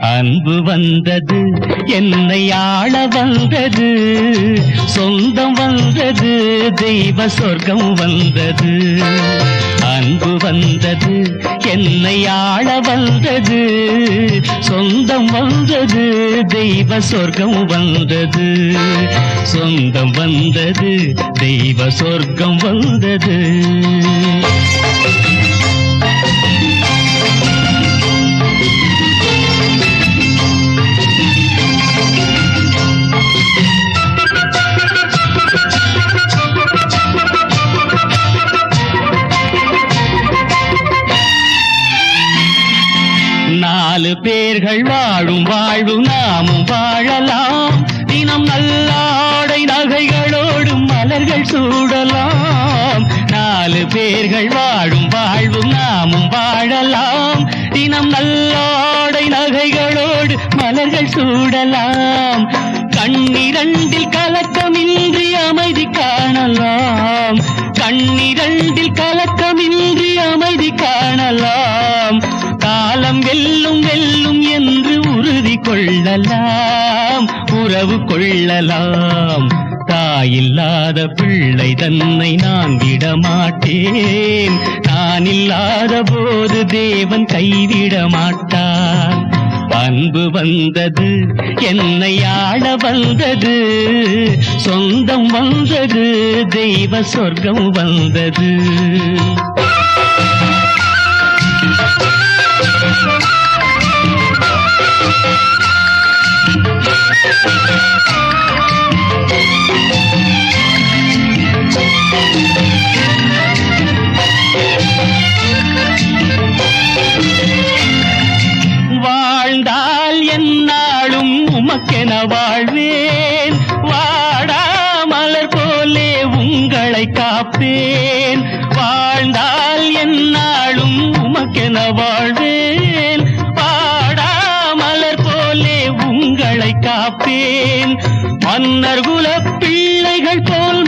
அன்பு வந்தது என்னை ஆள வந்தது சொந்தம் வந்தது தெய்வ சொர்க்கம் வந்தது. அன்பு வந்தது என்னை ஆள வந்தது சொந்தம் வந்தது தெய்வ சொர்க்கம் வந்தது. சொந்தம் வந்தது தெய்வ சொர்க்கம் வந்தது. நாலு பேர்கள் வாழும் வாழ்வு நாமும் வாழலாம். தினம் நல்ல ஆடை நகைகளோடும் மலர்கள் சூடலாம். நாலு பேர்கள் வாழும் வாழ்வு நாமும் வாழலாம். தினம் நல்ல ஆடை நகைகளோடு மலர்கள் சூடலாம். கண்ணிரண்டில் கலக்கமின்றி அமைதி காணலாம். கண்ணிரண்டில் கலக்கமின்றி அமைதி காணலாம். கொள்ளலாம் உறவு கொள்ளலாம் தாயில்லாத பிள்ளை தன்னை நான் விடமாட்டேன். நான் இல்லாத போது தேவன் கைவிட மாட்டான் அன்பு வந்தது என்னை ஆள வந்தது. சொந்தம் வந்தது தெய்வ சொர்க்கம் வந்தது. உனக்கென வாழ்வேன். வாடா மலர் போலே உங்களை காப்பேன். வாழ்ந்தால் என்னாலும் உமக்கென வாழ்வேன். வாடா மலர் போலே உங்களை காப்பேன். மன்னர் குல பிள்ளைகள் போல்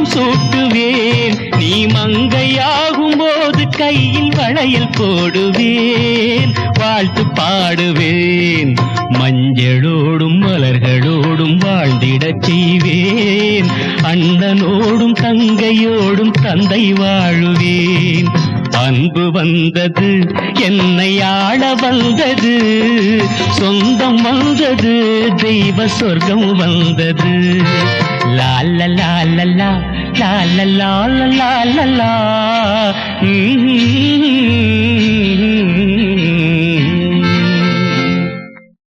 மகுடம் சூட்டுவேன். நீ மங்கையாகும் போது கையில் வளையல் போடுவேன். வாழ்த்து பாடுவேன். மஞ்சளோடும் மலர்களோடும் வாழ்ந்திடச் செய்வேன். அண்ணனோடும் தங்கையோடும் தந்தை வாழுவேன். அன்பு வந்தது என்னை ஆள வந்தது சொந்தம் வந்தது தெய்வ சொர்க்கம் வந்தது. லால லால லால லால லால லால லா